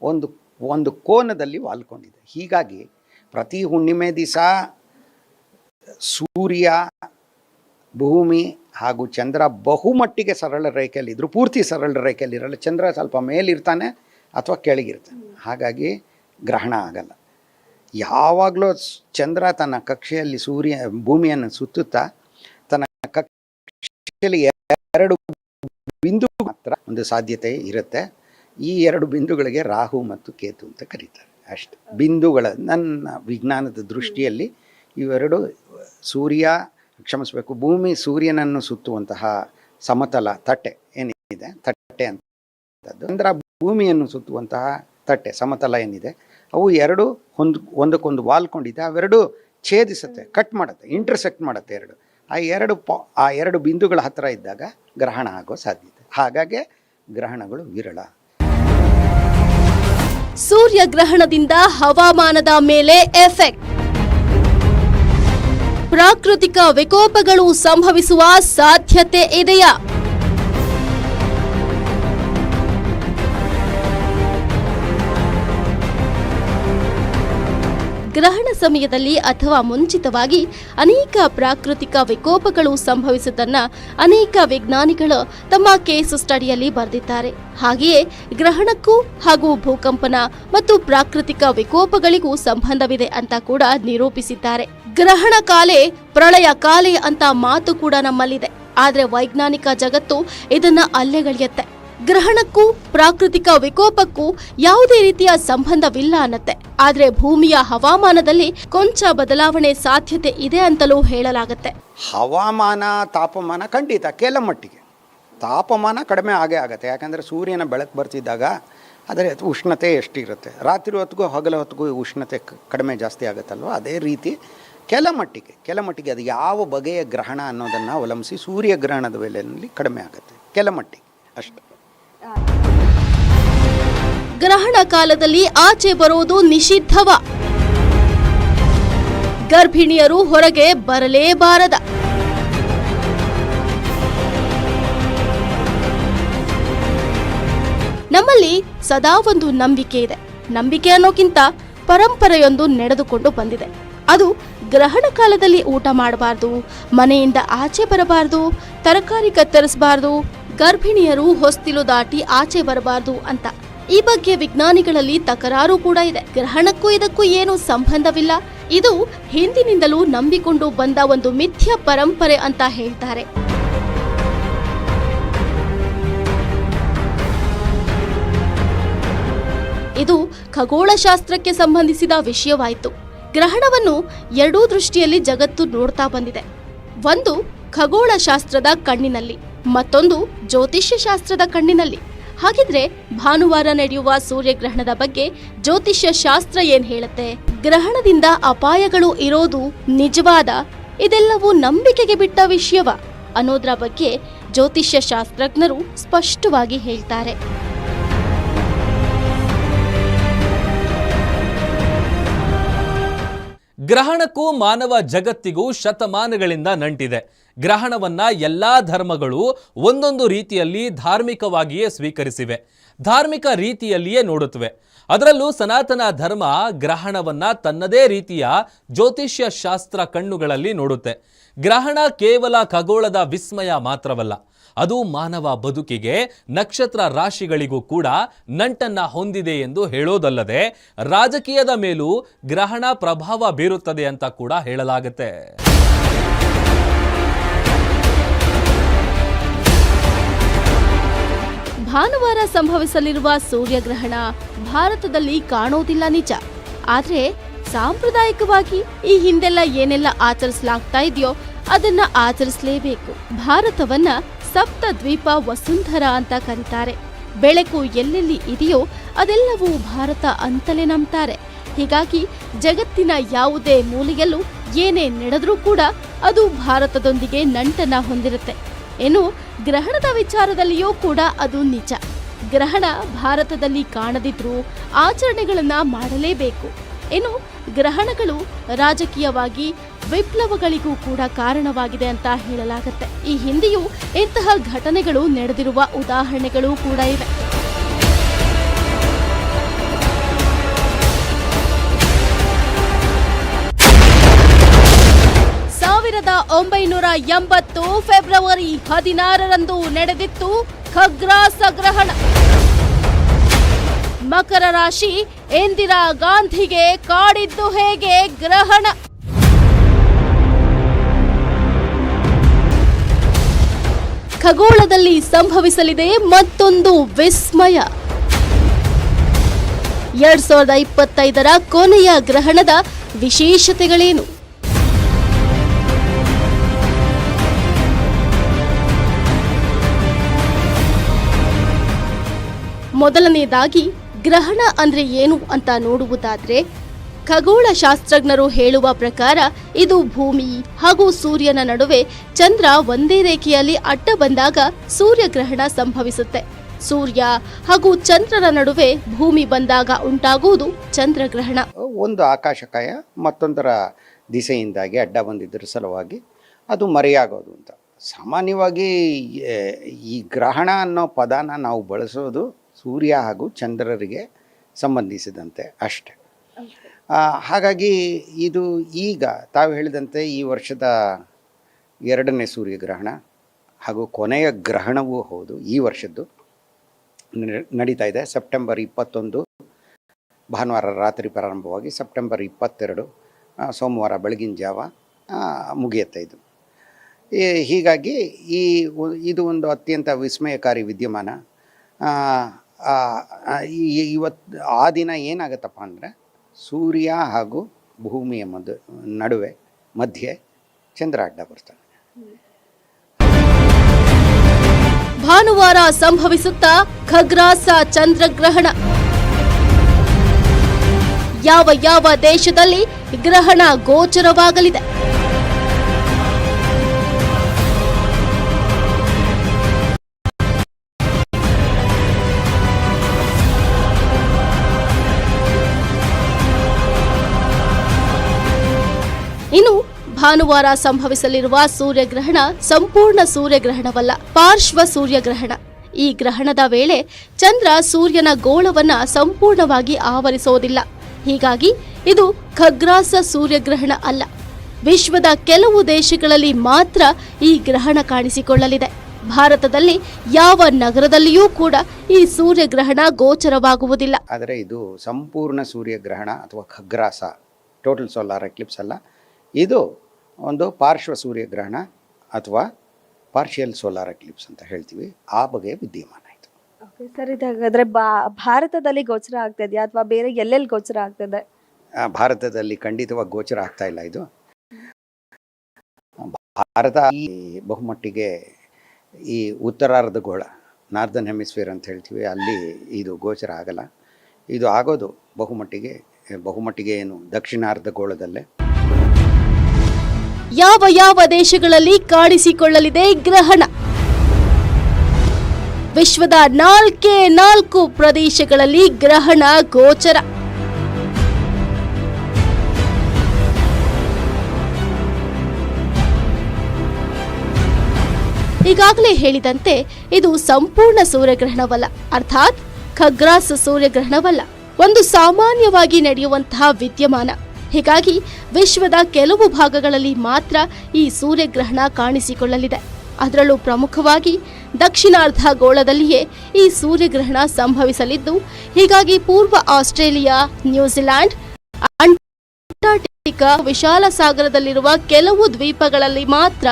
ಒಂದು ಒಂದು ಕೋನದಲ್ಲಿ ವಾಲ್ಕೊಂಡಿದೆ. ಹೀಗಾಗಿ ಪ್ರತಿ ಹುಣ್ಣಿಮೆ ದಿವಸ ಸೂರ್ಯ, ಭೂಮಿ ಹಾಗೂ ಚಂದ್ರ ಬಹುಮಟ್ಟಿಗೆ ಸರಳ ರೇಖೆಯಲ್ಲಿ ಇದ್ರು, ಪೂರ್ತಿ ಸರಳ ರೇಖೆಯಲ್ಲಿ ಇರಲ್ಲ. ಚಂದ್ರ ಸ್ವಲ್ಪ ಮೇಲಿರ್ತಾನೆ ಅಥವಾ ಕೆಳಗಿರ್ತಾನೆ. ಹಾಗಾಗಿ ಗ್ರಹಣ ಆಗಲ್ಲ. ಯಾವಾಗಲೂ ಚಂದ್ರ ತನ್ನ ಕಕ್ಷೆಯಲ್ಲಿ ಸೂರ್ಯ, ಭೂಮಿಯನ್ನು ಸುತ್ತುತ್ತಾ ತನ್ನ ಎರಡು ಬಿಂದು ಮಾತ್ರ ಒಂದು ಸಾಧ್ಯತೆ ಇರುತ್ತೆ. ಈ ಎರಡು ಬಿಂದುಗಳಿಗೆ ರಾಹು ಮತ್ತು ಕೇತು ಅಂತ ಕರೀತಾರೆ. ಅಷ್ಟೆ. ಬಿಂದುಗಳ ನನ್ನ ವಿಜ್ಞಾನದ ದೃಷ್ಟಿಯಲ್ಲಿ ಇವೆರಡು ಸೂರ್ಯ ಕ್ಷಮಿಸಬೇಕು. ಭೂಮಿ ಸೂರ್ಯನನ್ನು ಸುತ್ತುವಂತಹ ಸಮತಲ ತಟ್ಟೆ ಏನಿದೆ? ತಟ್ಟೆ ಅಂತದ್ದು. ಆ ಭೂಮಿಯನ್ನು ಸುತ್ತುವಂತಹ ತಟ್ಟೆ, ಸಮತಲ ಏನಿದೆ? ಅವು ಎರಡು ಹೊಂದ್ ಒಂದಕ್ಕೊಂದು ವಾಲ್ಕೊಂಡಿದೆ ಅವೆರಡು ಛೇದಿಸುತ್ತೆ ಕಟ್ ಮಾಡುತ್ತೆ ಇಂಟರ್ಸೆಕ್ಟ್ ಮಾಡುತ್ತೆ ಎರಡು. ಆ ಎರಡು ಆ ಎರಡು ಬಿಂದುಗಳ ಹತ್ತಿರ ಇದ್ದಾಗ ಗ್ರಹಣ ಆಗೋ ಸಾಧ್ಯತೆ. ಹಾಗಾಗಿ ಗ್ರಹಣಗಳು ವಿರಳ. ಸೂರ್ಯಗ್ರಹಣದಿಂದ ಹವಾಮಾನದ ಮೇಲೆ ಎಫೆಕ್ಟ್. ಪ್ರಾಕೃತಿಕ ವಿಕೋಪಗಳು ಸಂಭವಿಸುವ ಸಾಧ್ಯತೆ ಇದೆಯಾ? ಗ್ರಹಣ ಸಮಯದಲ್ಲಿ ಅಥವಾ ಮುಂಚಿತವಾಗಿ ಅನೇಕ ಪ್ರಾಕೃತಿಕ ವಿಕೋಪಗಳು ಸಂಭವಿಸುವುದನ್ನ ಅನೇಕ ವಿಜ್ಞಾನಿಗಳು ತಮ್ಮ ಕೇಸ್ ಸ್ಟಡಿಯಲ್ಲಿ ಬರೆದಿದ್ದಾರೆ. ಹಾಗೆಯೇ ಗ್ರಹಣಕ್ಕೂ ಹಾಗೂ ಭೂಕಂಪನ ಮತ್ತು ಪ್ರಾಕೃತಿಕ ವಿಕೋಪಗಳಿಗೂ ಸಂಬಂಧವಿದೆ ಅಂತ ಕೂಡ ನಿರೂಪಿಸಿದ್ದಾರೆ. ಗ್ರಹಣ ಕಾಲೆ ಪ್ರಳಯ ಕಾಲೆ ಅಂತ ಮಾತು ಕೂಡ ನಮ್ಮಲ್ಲಿದೆ. ಆದರೆ ವೈಜ್ಞಾನಿಕ ಜಗತ್ತು ಇದನ್ನ ಅಲ್ಲೆಗಳೆಯುತ್ತೆ ಗ್ರಹಣಕ್ಕೂ, ಪ್ರಾಕೃತಿಕ ವಿಕೋಪಕ್ಕೂ ಯಾವುದೇ ರೀತಿಯ ಸಂಬಂಧವಿಲ್ಲ ಅನ್ನತ್ತೆ. ಆದ್ರೆ ಭೂಮಿಯ ಹವಾಮಾನದಲ್ಲಿ ಕೊಂಚ ಬದಲಾವಣೆ ಸಾಧ್ಯತೆ ಇದೆ ಅಂತಲೂ ಹೇಳಲಾಗುತ್ತೆ. ಹವಾಮಾನ, ತಾಪಮಾನ ಖಂಡಿತ ಕೆಲ ಮಟ್ಟಿಗೆ ತಾಪಮಾನ ಕಡಿಮೆ ಆಗೇ ಆಗುತ್ತೆ. ಯಾಕಂದರೆ ಸೂರ್ಯನ ಬೆಳಕು ಬರ್ತಿದ್ದಾಗ ಅದರ ಉಷ್ಣತೆ ಎಷ್ಟಿರುತ್ತೆ. ರಾತ್ರಿ ಹೊತ್ತಿಗೂ ಹಗಲ ಹೊತ್ತಿಗೂ ಉಷ್ಣತೆ ಕಡಿಮೆ ಜಾಸ್ತಿ ಆಗುತ್ತಲ್ವ? ಅದೇ ರೀತಿ ಕೆಲ ಮಟ್ಟಿಗೆ ಕೆಲ ಮಟ್ಟಿಗೆ ಅದು ಯಾವ ಬಗೆಯ ಗ್ರಹಣ ಅನ್ನೋದನ್ನು ಅವಲಂಬಿಸಿ ಸೂರ್ಯ ಗ್ರಹಣದ ವೇಳೆಯಲ್ಲಿ ಕಡಿಮೆ ಆಗುತ್ತೆ. ಕೆಲ ಮಟ್ಟಿಗೆ ಅಷ್ಟೆ. ಗ್ರಹಣ ಕಾಲದಲ್ಲಿ ಆಚೆ ಬರೋದು ನಿಷಿದ್ಧವ. ಗರ್ಭಿಣಿಯರು ಹೊರಗೆ ಬರಲೇಬಾರದ. ನಮ್ಮಲ್ಲಿ ಸದಾ ಒಂದು ನಂಬಿಕೆ ಇದೆ. ನಂಬಿಕೆ ಅನ್ನೋಕ್ಕಿಂತ ಪರಂಪರೆಯೊಂದು ನಡೆದುಕೊಂಡು ಬಂದಿದೆ. ಅದು ಗ್ರಹಣ ಕಾಲದಲ್ಲಿ ಊಟ ಮಾಡಬಾರ್ದು, ಮನೆಯಿಂದ ಆಚೆ ಬರಬಾರ್ದು, ತರಕಾರಿ ಕತ್ತರಿಸಬಾರದು, ಗರ್ಭಿಣಿಯರು ಹೊಸ್ತಿಲು ದಾಟಿ ಆಚೆ ಬರಬಾರ್ದು ಅಂತ. ಈ ಬಗ್ಗೆ ವಿಜ್ಞಾನಿಗಳಲ್ಲಿ ತಕರಾರು ಕೂಡ ಇದೆ. ಗ್ರಹಣಕ್ಕೂ ಇದಕ್ಕೂ ಏನು ಸಂಬಂಧವಿಲ್ಲ. ಇದು ಹಿಂದಿನಿಂದಲೂ ನಂಬಿಕೊಂಡು ಬಂದ ಒಂದು ಮಿಥ್ಯ ಪರಂಪರೆ ಅಂತ ಹೇಳ್ತಾರೆ. ಇದು ಖಗೋಳಶಾಸ್ತ್ರಕ್ಕೆ ಸಂಬಂಧಿಸಿದ ವಿಷಯವಾಯಿತು. ಗ್ರಹಣವನ್ನು ಎರಡೂ ದೃಷ್ಟಿಯಲ್ಲಿ ಜಗತ್ತು ನೋಡ್ತಾ ಬಂದಿದೆ. ಒಂದು ಖಗೋಳಶಾಸ್ತ್ರದ ಕಣ್ಣಿನಲ್ಲಿ, ಮತ್ತೊಂದು ಜ್ಯೋತಿಷ್ಯ ಶಾಸ್ತ್ರದ ಕಣ್ಣಿನಲ್ಲಿ. ಹಾಗಿದ್ರೆ ಭಾನುವಾರ ನಡೆಯುವ ಸೂರ್ಯಗ್ರಹಣದ ಬಗ್ಗೆ ಜ್ಯೋತಿಷ್ಯ ಶಾಸ್ತ್ರ ಏನ್ ಹೇಳುತ್ತೆ? ಗ್ರಹಣದಿಂದ ಅಪಾಯಗಳು ಇರೋದು ನಿಜವಾದ, ಇದೆಲ್ಲವೂ ನಂಬಿಕೆಗೆ ಬಿಟ್ಟ ವಿಷಯವ? ಅನ್ನೋದ್ರ ಬಗ್ಗೆ ಜ್ಯೋತಿಷ್ಯ ಶಾಸ್ತ್ರಜ್ಞರು ಸ್ಪಷ್ಟವಾಗಿ ಹೇಳ್ತಾರೆ. ಗ್ರಹಣಕ್ಕೂ ಮಾನವ ಜಗತ್ತಿಗೂ ಶತಮಾನಗಳಿಂದ ನಂಟಿದೆ. ಗ್ರಹಣವನ್ನ ಎಲ್ಲಾ ಧರ್ಮಗಳು ಒಂದೊಂದು ರೀತಿಯಲ್ಲಿ ಧಾರ್ಮಿಕವಾಗಿಯೇ ಸ್ವೀಕರಿಸಿವೆ. ಧಾರ್ಮಿಕ ರೀತಿಯಲ್ಲಿಯೇ ನೋಡುತ್ತವೆ. ಅದರಲ್ಲೂ ಸನಾತನ ಧರ್ಮ ಗ್ರಹಣವನ್ನ ತನ್ನದೇ ರೀತಿಯ ಜ್ಯೋತಿಷ್ಯ ಶಾಸ್ತ್ರ ಕಣ್ಣುಗಳಲ್ಲಿ ನೋಡುತ್ತೆ. ಗ್ರಹಣ ಕೇವಲ ಖಗೋಳದ ವಿಸ್ಮಯ ಮಾತ್ರವಲ್ಲ, ಅದು ಮಾನವ ಬದುಕಿಗೆ ನಕ್ಷತ್ರ ರಾಶಿಗಳಿಗೂ ಕೂಡ ನಂಟನ್ನ ಹೊಂದಿದೆ ಎಂದು ಹೇಳೋದಲ್ಲದೆ ರಾಜಕೀಯದ ಮೇಲೂ ಗ್ರಹಣ ಪ್ರಭಾವ ಬೀರುತ್ತದೆ ಅಂತ ಕೂಡ ಹೇಳಲಾಗುತ್ತೆ. ಭಾನುವಾರ ಸಂಭವಿಸಲಿರುವ ಸೂರ್ಯಗ್ರಹಣ ಭಾರತದಲ್ಲಿ ಕಾಣೋದಿಲ್ಲ ನಿಜ. ಆದರೆ ಸಾಂಪ್ರದಾಯಿಕವಾಗಿ ಈ ಹಿಂದೆಲ್ಲ ಏನೆಲ್ಲ ಆಚರಿಸಲಾಗ್ತಾ ಇದೆಯೋ ಅದನ್ನ ಆಚರಿಸಲೇಬೇಕು. ಭಾರತವನ್ನ ಸಪ್ತ ದ್ವೀಪ ವಸುಂಧರ ಅಂತ ಕರೀತಾರೆ. ಬೆಳಕು ಎಲ್ಲೆಲ್ಲಿ ಇದೆಯೋ ಅದೆಲ್ಲವೂ ಭಾರತ ಅಂತಲೇ ನಂಬ್ತಾರೆ. ಹೀಗಾಗಿ ಜಗತ್ತಿನ ಯಾವುದೇ ಮೂಲೆಯಲ್ಲೂ ಏನೇ ನಡೆದರೂ ಕೂಡ ಅದು ಭಾರತದೊಂದಿಗೆ ನಂಟನ ಹೊಂದಿರುತ್ತೆ. ಇನ್ನು ಗ್ರಹಣದ ವಿಚಾರದಲ್ಲಿಯೂ ಕೂಡ ಅದು ನಿಜ. ಗ್ರಹಣ ಭಾರತದಲ್ಲಿ ಕಾಣದಿದ್ರೂ ಆಚರಣೆಗಳನ್ನು ಮಾಡಲೇಬೇಕು ಏನು ಗ್ರಹಣಗಳು ರಾಜಕೀಯವಾಗಿ ವಿಪ್ಲವಗಳಿಗೂ ಕೂಡ ಕಾರಣವಾಗಿದೆ ಅಂತ ಹೇಳಲಾಗುತ್ತೆ. ಈ ಹಿಂದೆಯೂ ಇಂತಹ ಘಟನೆಗಳು ನಡೆದಿರುವ ಉದಾಹರಣೆಗಳು ಕೂಡ ಇವೆ. ಸಾವಿರದ ಒಂಬೈನೂರ ಎಂಬತ್ತು ಫೆಬ್ರವರಿ ಹದಿನಾರರಂದು ನಡೆದಿತ್ತು ಖಗ್ರಾಸ ಗ್ರಹಣ ಮಕರ ರಾಶಿ ಇಂದಿರಾ ಗಾಂಧಿಗೆ ಕಾಡಿದ್ದು ಹೇಗೆ ಗ್ರಹಣ? ಖಗೋಳದಲ್ಲಿ ಸಂಭವಿಸಲಿದೆ ಮತ್ತೊಂದು ವಿಸ್ಮಯ. ಎರಡ್ ಸಾವಿರದ ಇಪ್ಪತ್ತೈದರ ಕೊನೆಯ ಗ್ರಹಣದ ವಿಶೇಷತೆಗಳೇನು? ಮೊದಲನೆಯದಾಗಿ ಗ್ರಹಣ ಅಂದ್ರೆ ಏನು ಅಂತ ನೋಡುವುದಾದ್ರೆ, ಖಗೋಳ ಶಾಸ್ತ್ರಜ್ಞರು ಹೇಳುವ ಪ್ರಕಾರ ಇದು ಭೂಮಿ ಹಾಗೂ ಸೂರ್ಯನ ನಡುವೆ ಚಂದ್ರ ಒಂದೇ ರೇಖೆಯಲ್ಲಿ ಅಡ್ಡ ಬಂದಾಗ ಸೂರ್ಯಗ್ರಹಣ ಸಂಭವಿಸುತ್ತೆ. ಸೂರ್ಯ ಹಾಗೂ ಚಂದ್ರನ ನಡುವೆ ಭೂಮಿ ಬಂದಾಗ ಉಂಟಾಗುವುದು ಚಂದ್ರಗ್ರಹಣ. ಒಂದು ಆಕಾಶಕಾಯ ಮತ್ತೊಂದರ ದಿಸೆಯಿಂದಾಗಿ ಅಡ್ಡ ಬಂದಿದ್ದರ ಸಲುವಾಗಿ ಅದು ಮರೆಯಾಗೋದು ಅಂತ. ಸಾಮಾನ್ಯವಾಗಿ ಈ ಗ್ರಹಣ ಅನ್ನೋ ಪದನ ನಾವು ಬಳಸೋದು ಸೂರ್ಯ ಹಾಗೂ ಚಂದ್ರರಿಗೆ ಸಂಬಂಧಿಸಿದಂತೆ ಅಷ್ಟೆ. ಹಾಗಾಗಿ ಇದು ಈಗ ತಾವು ಹೇಳಿದಂತೆ ಈ ವರ್ಷದ ಎರಡನೇ ಸೂರ್ಯಗ್ರಹಣ ಹಾಗೂ ಕೊನೆಯ ಗ್ರಹಣವೂ ಹೌದು. ಈ ವರ್ಷದ್ದು ನಡೀತಾ ಇದೆ. ಸೆಪ್ಟೆಂಬರ್ ಇಪ್ಪತ್ತೊಂದು ಭಾನುವಾರ ರಾತ್ರಿ ಪ್ರಾರಂಭವಾಗಿ ಸೆಪ್ಟೆಂಬರ್ ಇಪ್ಪತ್ತೆರಡು ಸೋಮವಾರ ಬೆಳಗಿನ ಜಾವ ಮುಗಿಯುತ್ತೆ ಇದು. ಹೀಗಾಗಿ ಈ ಇದು ಒಂದು ಅತ್ಯಂತ ವಿಸ್ಮಯಕಾರಿ ವಿದ್ಯಮಾನ. ಇವತ್ತು ಆ ದಿನ ಏನಾಗುತ್ತಪ್ಪ ಅಂದರೆ ಸೂರ್ಯ ಹಾಗೂ ಭೂಮಿಯ ಮಧ್ಯ ನಡುವೆ, ಮಧ್ಯೆ ಚಂದ್ರ ಅಡ್ಡ ಬರ್ತಾನೆ. ಭಾನುವಾರ ಸಂಭವಿಸುತ್ತಾ ಖಗ್ರಾಸ ಚಂದ್ರಗ್ರಹಣ. ಯಾವ ಯಾವ ದೇಶದಲ್ಲಿ ಗ್ರಹಣ ಗೋಚರವಾಗಲಿದೆ? ಭಾನುವಾರ ಸಂಭವಿಸಲಿರುವ ಸೂರ್ಯಗ್ರಹಣ ಸಂಪೂರ್ಣ ಸೂರ್ಯಗ್ರಹಣವಲ್ಲ, ಪಾರ್ಶ್ವ ಸೂರ್ಯಗ್ರಹಣ. ಈ ಗ್ರಹಣದ ವೇಳೆ ಚಂದ್ರ ಸೂರ್ಯನ ಗೋಳವನ್ನು ಸಂಪೂರ್ಣವಾಗಿ ಆವರಿಸೋದಿಲ್ಲ. ಹೀಗಾಗಿ ಇದು ಖಗ್ರಾಸ ಸೂರ್ಯಗ್ರಹಣ ಅಲ್ಲ. ವಿಶ್ವದ ಕೆಲವು ದೇಶಗಳಲ್ಲಿ ಮಾತ್ರ ಈ ಗ್ರಹಣ ಕಾಣಿಸಿಕೊಳ್ಳಲಿದೆ. ಭಾರತದಲ್ಲಿ ಯಾವ ನಗರದಲ್ಲಿಯೂ ಕೂಡ ಈ ಸೂರ್ಯಗ್ರಹಣ ಗೋಚರವಾಗುವುದಿಲ್ಲ. ಆದರೆ ಇದು ಸಂಪೂರ್ಣ ಸೂರ್ಯಗ್ರಹಣ ಅಥವಾ ಖಗ್ರಾಸ ಟೋಟಲ್ ಸೋಲಾರ್ ಎಕ್ಲಿಪ್ಸ್ ಅಲ್ಲ. ಇದು ಒಂದು ಪಾರ್ಶ್ವ ಸೂರ್ಯಗ್ರಹಣ ಅಥವಾ ಪಾರ್ಷಿಯಲ್ ಸೋಲಾರ್ ಎಕ್ಲಿಪ್ಸ್ ಅಂತ ಹೇಳ್ತೀವಿ. ಆ ಬಗೆಯ ವಿದ್ಯಮಾನ ಇದು. ಸರ್ ಇದಾಗಾದ್ರೆ ಬಾ ಭಾರತದಲ್ಲಿ ಗೋಚರ ಆಗ್ತಿದೆಯಾ ಅಥವಾ ಬೇರೆ ಎಲ್ಲೆಲ್ಲಿ ಗೋಚರ ಆಗ್ತದೆ ಆ, ಭಾರತದಲ್ಲಿ ಖಂಡಿತವಾಗಿ ಗೋಚರ ಆಗ್ತಾ ಇಲ್ಲ ಇದು. ಭಾರತ ಈ ಬಹುಮಟ್ಟಿಗೆ ಈ ಉತ್ತರಾರ್ಧ ಗೋಳ ನಾರ್ದನ್ ಹೆಮಿಸ್ಫಿಯರ್ ಅಂತ ಹೇಳ್ತೀವಿ ಅಲ್ಲಿ ಇದು ಗೋಚರ ಆಗಲ್ಲ. ಇದು ಆಗೋದು ಬಹುಮಟ್ಟಿಗೆ ಬಹುಮಟ್ಟಿಗೆ ಏನು ದಕ್ಷಿಣಾರ್ಧಗೋಳದಲ್ಲೇ ಯಾವ ಯಾವ ದೇಶಗಳಲ್ಲಿ ಕಾಣಿಸಿಕೊಳ್ಳಲಿದೆ ಗ್ರಹಣ? ವಿಶ್ವದ ನಾಲ್ಕೇ ನಾಲ್ಕು ಪ್ರದೇಶಗಳಲ್ಲಿ ಗ್ರಹಣ ಗೋಚರ. ಈಗಾಗಲೇ ಹೇಳಿದಂತೆ ಇದು ಸಂಪೂರ್ಣ ಸೂರ್ಯಗ್ರಹಣವಲ್ಲ, ಅರ್ಥಾತ್ ಖಗ್ರಾಸ್ ಸೂರ್ಯಗ್ರಹಣವಲ್ಲ, ಒಂದು ಸಾಮಾನ್ಯವಾಗಿ ನಡೆಯುವಂತಹ ವಿದ್ಯಮಾನ. ಹೀಗಾಗಿ ವಿಶ್ವದ ಕೆಲವು ಭಾಗಗಳಲ್ಲಿ ಮಾತ್ರ ಈ ಸೂರ್ಯಗ್ರಹಣ ಕಾಣಿಸಿಕೊಳ್ಳಲಿದೆ. ಅದರಲ್ಲೂ ಪ್ರಮುಖವಾಗಿ ದಕ್ಷಿಣಾರ್ಧ ಗೋಳದಲ್ಲಿಯೇ ಈ ಸೂರ್ಯಗ್ರಹಣ ಸಂಭವಿಸಲಿದ್ದು, ಹೀಗಾಗಿ ಪೂರ್ವ ಆಸ್ಟ್ರೇಲಿಯಾ ನ್ಯೂಜಿಲೆಂಡ್ ಅಂಟಾರ್ಟಿಕಾ ವಿಶಾಲ ಸಾಗರದಲ್ಲಿರುವ ಕೆಲವು ದ್ವೀಪಗಳಲ್ಲಿ ಮಾತ್ರ